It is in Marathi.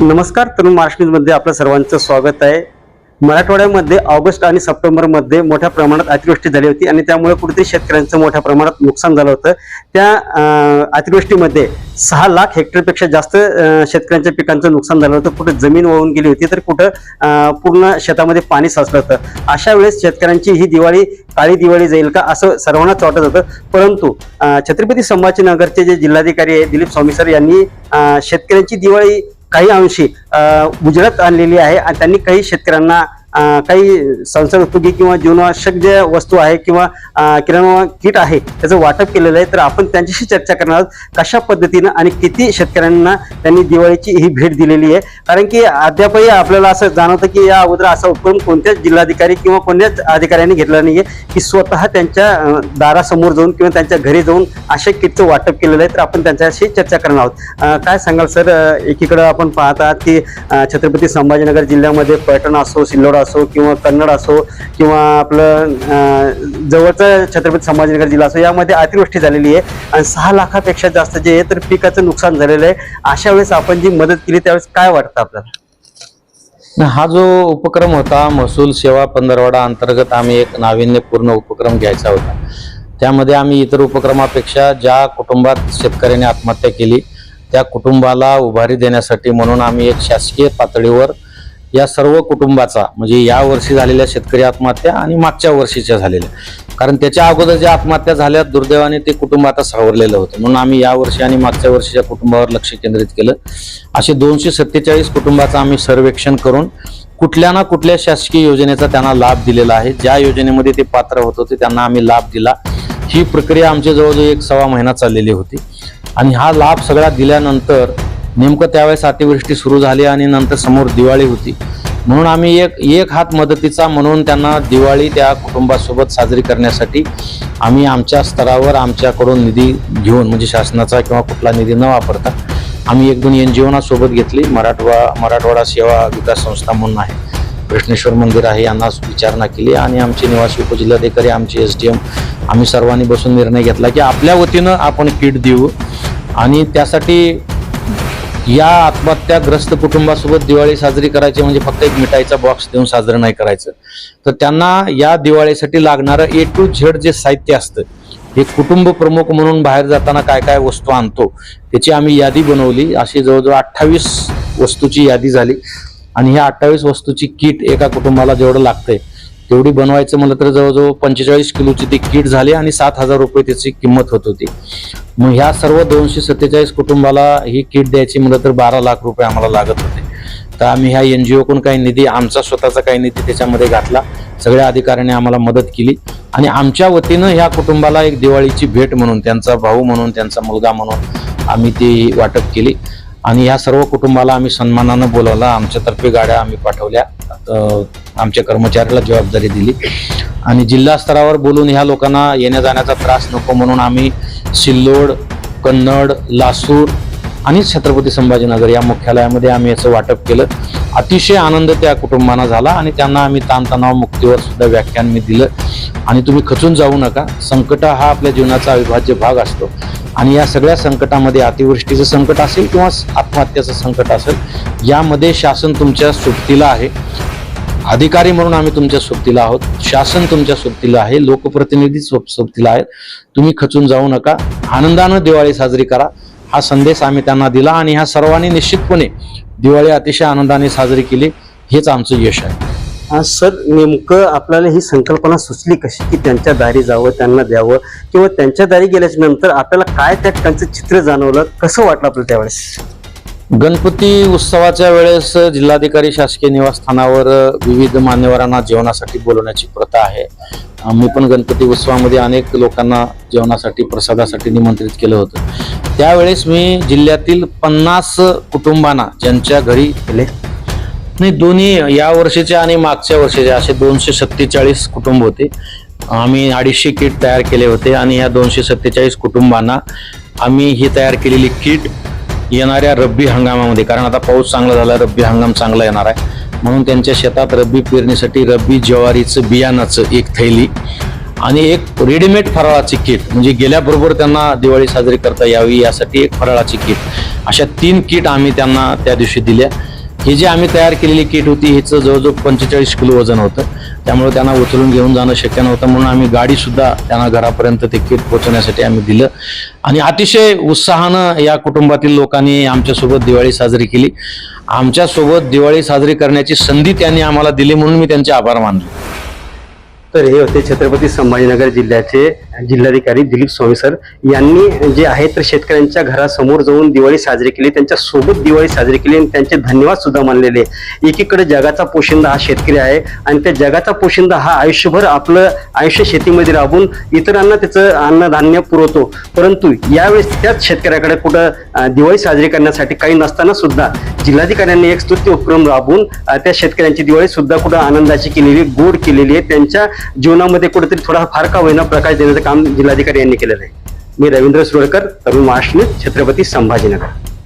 नमस्कार तरुण महाराष्ट्र न्यूजमध्ये आपलं सर्वांचं स्वागत आहे. मराठवाड्यामध्ये ऑगस्ट आणि सप्टेंबरमध्ये मोठ्या प्रमाणात अतिवृष्टी झाली होती आणि त्यामुळे कुठेतरी शेतकऱ्यांचं मोठ्या प्रमाणात नुकसान झालं होतं. त्या अतिवृष्टीमध्ये सहा लाख हेक्टरपेक्षा जास्त शेतकऱ्यांच्या पिकांचं नुकसान झालं होतं. कुठं जमीन वाहून गेली होती तर कुठं पूर्ण शेतामध्ये पाणी साचलं होतं. अशा वेळेस शेतकऱ्यांची ही दिवाळी काळी दिवाळी जाईल का असं सर्वांनाच वाटत होतं. परंतु छत्रपती संभाजीनगरचे जे जिल्हाधिकारी आहे दिलीप स्वामी सर यांनी शेतकऱ्यांची दिवाळी काही अंशी गुजरात उजळत आणलेली आहे आणि त्यांनी काही शेतकऱ्यांना काही संसर्ग उपयोगी किंवा जीवनावश्यक जे वस्तू आहे किंवा किराणा किट आहे त्याचं वाटप केलेलं आहे तर आपण त्यांच्याशी चर्चा करणार आहोत कशा पद्धतीनं आणि किती शेतकऱ्यांना त्यांनी दिवाळीची ही भेट दिलेली आहे. कारण की अद्यापही आपल्याला असं जाणवतं की या अगोदर असा उपक्रम कोणत्याच जिल्हाधिकारी किंवा कोणत्याच अधिकाऱ्यांनी घेतला नाहीये की स्वतः त्यांच्या दारासमोर जाऊन किंवा त्यांच्या घरी जाऊन अशा किटचं वाटप केलेलं आहे तर आपण त्यांच्याशी चर्चा करणार आहोत. काय सांगाल सर? एकीकडं एकीकडे आपण पाहत आहात की छत्रपती संभाजीनगर जिल्ह्यामध्ये पैठण असो सिल्लोड असो किंवा कन्नड असो किंवा आपलं जवळचं छत्रपती संभाजीनगर जिल्हा असो यामध्ये अतिवृष्टी झालेली आहे. आणि सहा लाखापेक्षा जास्त जे आहे तर पिकाचं नुकसान झालेलं आहे. अशा वेळेस आपण जी मदत केली त्यावेळेस काय वाटतं आपल्याला? हा जो उपक्रम होता महसूल सेवा पंधरवाडा अंतर्गत आम्ही एक नाविन्यपूर्ण उपक्रम घ्यायचा होता. त्यामध्ये आम्ही इतर उपक्रमापेक्षा ज्या कुटुंबात शेतकऱ्याने आत्महत्या केली त्या कुटुंबाला उभारी देण्यासाठी म्हणून आम्ही एक शासकीय पातळीवर या सर्व कुटुंबाचा म्हणजे या वर्षी झालेल्या शेतकरी आत्महत्या आणि मागच्या वर्षीच्या झालेल्या. कारण त्याच्या अगोदर ज्या आत्महत्या झाल्या दुर्दैवाने ते कुटुंब आता सावरलेलं होतं. म्हणून आम्ही या वर्षी आणि मागच्या वर्षीच्या कुटुंबावर लक्ष केंद्रित केलं. असे दोनशे सत्तेचाळीस कुटुंबाचं आम्ही सर्वेक्षण करून कुठल्या ना कुठल्या शासकीय योजनेचा त्यांना लाभ दिलेला आहे. ज्या योजनेमध्ये ते पात्र होत होते त्यांना आम्ही लाभ दिला. ही प्रक्रिया आमची जवळजवळ एक सव्वा महिना चाललेली होती. आणि हा लाभ सगळा दिल्यानंतर नेमकं त्यावेळेस अतिवृष्टी सुरू झाली आणि नंतर समोर दिवाळी होती. म्हणून आम्ही एक एक हात मदतीचा म्हणून त्यांना दिवाळी त्या कुटुंबासोबत साजरी करण्यासाठी आम्ही आमच्या स्तरावर आमच्याकडून निधी घेऊन म्हणजे शासनाचा किंवा कुठला निधी न वापरता आम्ही एक दोन एन जी ओना सोबत घेतली. मराठवा मराठवाडा सेवा विकास संस्था म्हणून आहे. कृष्णेश्वर मंदिर आहे यांना विचारणा केली आणि आमचे निवासी उपजिल्हाधिकारी आमचे एस डी एम आम्ही सर्वांनी बसून निर्णय घेतला की आपल्या वतीनं आपण किट देऊ. आणि त्यासाठी या आत्महत्याग्रस्त कुटुंबासोबत दिवाळी साजरी करायची म्हणजे फक्त एक मिठाईचा बॉक्स देऊन साजरं नाही करायचं. तर त्यांना या दिवाळीसाठी लागणारं ए टू झेड जे साहित्य असतं हे कुटुंब प्रमुख म्हणून बाहेर जाताना काय काय वस्तू आणतो त्याची आम्ही यादी बनवली. अशी जवळजवळ अठ्ठावीस वस्तूची यादी झाली. आणि ह्या अठ्ठावीस वस्तूची किट एका कुटुंबाला जेवढं लागतंय तेवढी बनवायचं म्हणलं तर जवळजवळ पंचेचाळीस किलोची ती किट झाली आणि सात हजार रुपये त्याची किंमत होत होती. मग ह्या सर्व दोनशे सत्तेचाळीस कुटुंबाला ही किट द्यायची म्हणलं तर बारा लाख रुपये आम्हाला लागत होते. तर आम्ही ह्या एन जी ओकडून काही निधी आमचा स्वतःचा काही निधी त्याच्यामध्ये घातला. सगळ्या अधिकाऱ्यांनी आम्हाला मदत केली. आणि आमच्या वतीनं ह्या कुटुंबाला एक दिवाळीची भेट म्हणून त्यांचा भाऊ म्हणून त्यांचा मुलगा म्हणून आम्ही ती वाटप केली. आणि ह्या सर्व कुटुंबाला आम्ही सन्मानानं बोलावलं. आमच्यातर्फे गाड्या आम्ही पाठवल्या. आमच्या कर्मचाऱ्याला जबाबदारी दिली. आणि जिल्हा स्तरावर बोलून ह्या लोकांना येण्या जाण्याचा त्रास नको म्हणून आम्ही सिल्लोड कन्नड लासूर आणि छत्रपती संभाजीनगर या मुख्यालयामध्ये आम्ही याचं वाटप केलं. अतिशय आनंद त्या कुटुंबांना झाला आणि त्यांना आम्ही ताणतणाव मुक्तीवर सुद्धा व्याख्यान मी दिलं. आणि तुम्ही खचून जाऊ नका. संकट हा आपल्या जीवनाचा अविभाज्य भाग असतो. आणि या सगळ्या संकटामध्ये अतिवृष्टीचं संकट असेल किंवा आत्महत्याचं संकट असेल यामध्ये शासन तुमच्या सोबतीला आहे. अधिकारी म्हणून आम्ही तुमच्या सोबतीला आहोत. शासन तुमच्या सोबतीला आहे. लोकप्रतिनिधी सोब- सोबतीला आहेत. तुम्ही खचून जाऊ नका. आनंदानं दिवाळी साजरी करा. हा संदेश आम्ही त्यांना दिला आणि ह्या सर्वांनी निश्चितपणे दिवाळी अतिशय आनंदाने साजरी केली. हेच आमचं यश आहे. सर नेमकं आपल्याला ही संकल्पना सुचली कशी की त्यांच्या दारी जावं त्यांना द्यावं? किंवा त्यांच्या दारी गेल्याच्यानंतर आपल्याला काय त्या त्यांचं चित्र जाणवलं? कसं वाटलं आपल्याला त्यावेळेस? गणपती उत्सवाच्या वेळेस जिल्हाधिकारी शासकीय निवासस्थानावर विविध मान्यवरांना जेवणासाठी बोलवण्याची प्रथा आहे. मी पण गणपती उत्सवामध्ये अनेक लोकांना जेवणासाठी प्रसादासाठी निमंत्रित केलं होतं. त्यावेळेस मी जिल्ह्यातील पन्नास कुटुंबांना ज्यांच्या घरी नाही दोन्ही या वर्षीचे आणि मागच्या वर्षीचे असे दोनशे सत्तेचाळीस कुटुंब होते. आम्ही अडीचशे किट तयार केले होते आणि या दोनशे सत्तेचाळीस कुटुंबांना आम्ही ही तयार केलेली किट येणाऱ्या रब्बी हंगामामध्ये कारण आता पाऊस चांगला झाला रब्बी हंगाम चांगला येणार आहे. म्हणून त्यांच्या शेतात रब्बी पेरणीसाठी रब्बी ज्वारीचं बियाणाचं एक थैली आणि एक रेडीमेड फराळाची किट म्हणजे गेल्याबरोबर त्यांना दिवाळी साजरी करता यावी यासाठी एक फराळाची किट. अशा तीन किट आम्ही त्यांना त्या दिवशी दिल्या. ही जी आम्ही तयार केलेली किट होती हिचं जवळजवळ पंचेचाळीस किलो वजन होतं. त्यामुळे त्यांना उचलून घेऊन जाणं शक्य नव्हतं. म्हणून आम्ही गाडीसुद्धा त्यांना घरापर्यंत ते किट पोहोचवण्यासाठी आम्ही दिलं. आणि अतिशय उत्साहानं या कुटुंबातील लोकांनी आमच्यासोबत दिवाळी साजरी केली. आमच्यासोबत दिवाळी साजरी करण्याची संधी त्यांनी आम्हाला दिली म्हणून मी त्यांचे आभार मानले. तर हे होते छत्रपती संभाजीनगर जिल्ह्याचे जिल्हाधिकारी दिलीप स्वामी सर यांनी जे आहे तर शेतकऱ्यांच्या घरासमोर जाऊन दिवाळी साजरी केली त्यांच्यासोबत दिवाळी साजरी केली आणि त्यांचे धन्यवाद सुद्धा मानलेले. एकीकडे जगाचा पोशिंदा हा शेतकरी आहे आणि त्या जगाचा पोशिंदा हा आयुष्यभर आपलं आयुष्य शेतीमध्ये राबून इतरांना त्याचं अन्नधान्य पुरवतो. परंतु यावेळेस त्याच शेतकऱ्याकडे कुठं दिवाळी साजरी करण्यासाठी काही नसताना सुद्धा जिल्हाधिकाऱ्यांनी एक स्तुत्य उपक्रम राबवून त्या शेतकऱ्यांची दिवाळी सुद्धा कुठं आनंदाची केलेली आहे, गोड केलेली आहे. त्यांच्या जीवनामध्ये कुठेतरी थोडा फार का होईना प्रकाश देण्याचं काम जिल्हाधिकारी यांनी केलेलं आहे. मी रवींद्र सुरळकर तरुण महाराष्ट्र छत्रपती संभाजीनगर.